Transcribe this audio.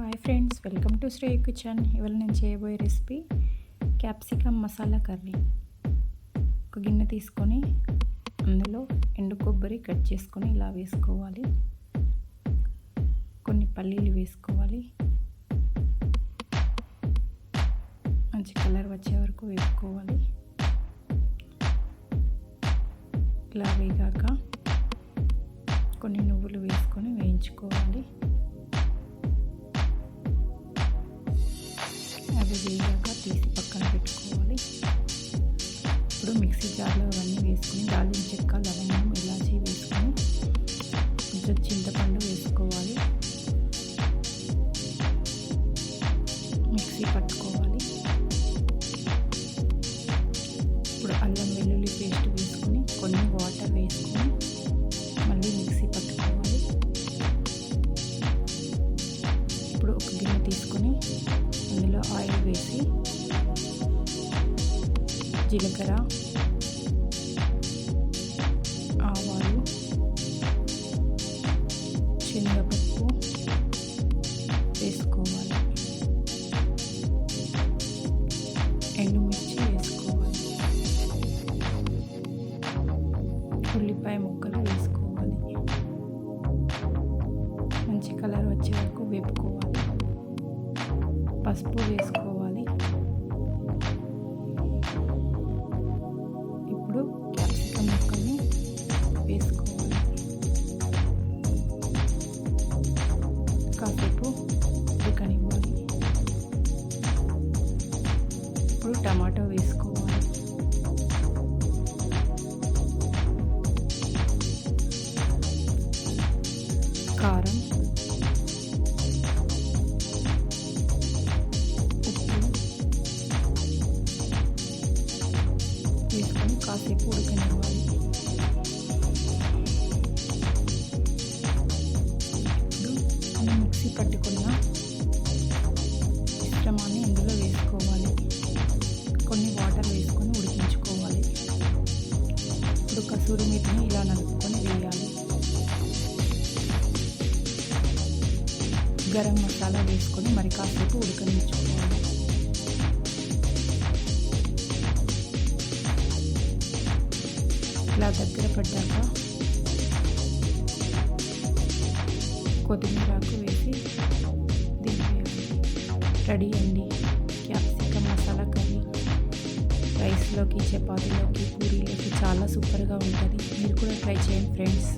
Hi friends welcome to Sri kitchen ఇవాళ నేను చేయబోయే రెసిపీ క్యాప్సికమ్ మసాలా కర్రీ ఒక గిన్నె తీసుకొని అందులో ఎండు కొబ్బరి కట్ చేసుకొని ఇలా వేసుకోవాలి. కొన్ని పల్లీలు వేసుకోవాలి. మంచి కలర్ వచ్చే వరకు వేసుకోవాలి ఇలా వేగాక కొన్ని నువ్వులు వేసుకొని వేయించుకోవాలి. అవి వేగాక తీసి పక్కన పెట్టుకోవాలి. ఇప్పుడు మిక్సీ జార్లో అవన్నీ వేసుకొని దాల్చిన చెక్క లవంగం ఇలాచి వేసుకొని కొంచెం చింతపండు వేసుకోవాలి. మిక్సీ పట్టుకోవాలి. ఇప్పుడు అల్లం వెల్లుల్లి పేస్ట్ వేసుకొని కొన్ని వాటర్ వేసుకొని మళ్ళీ మిక్సీ పట్టుకోవాలి. ఇప్పుడు ఒక గిన్నె తీసుకొని అందులో ఆయిల్ వేసి జీలకర్ర ఆవాలు శనగపప్పు వేసుకోవాలి. ఎండుమిర్చి వేసుకోవాలి. ఉల్లిపాయ ముక్కలు వేసుకోవాలి. మంచి కలర్ వచ్చే వరకు పసుపు వేసుకోవాలి ఇప్పుడు క్యాప్సికమ్ ముక్కల్ని వేసుకోవాలి కాసేపు ఉడకనివ్వాలి ఇప్పుడు టమాటో వేసుకోవాలి కారం కాసేపు ఉడకనివ్వాలి మనం మిక్సీ పట్టుకున్న మిశ్రమాన్ని ఇందులో వేసుకోవాలి కొన్ని వాటర్ వేసుకొని ఉడికించుకోవాలి ఇప్పుడు కసూరి మీటిని ఇలా నలుపుకొని వేయాలి గరం మసాలా వేసుకొని మరి కాసేపు ఉడకనిచ్చుకోవాలి. ఇలా దగ్గర పడ్డాక కొత్తిమీరాకు వేసి దింపేయాలి రెడీ అండి. Capsicum masala curry. రైస్లోకి చపాతీలోకి పూరీలోకి చాలా సూపర్గా ఉంటుంది. మీరు కూడా ట్రై చేయండి ఫ్రెండ్స్.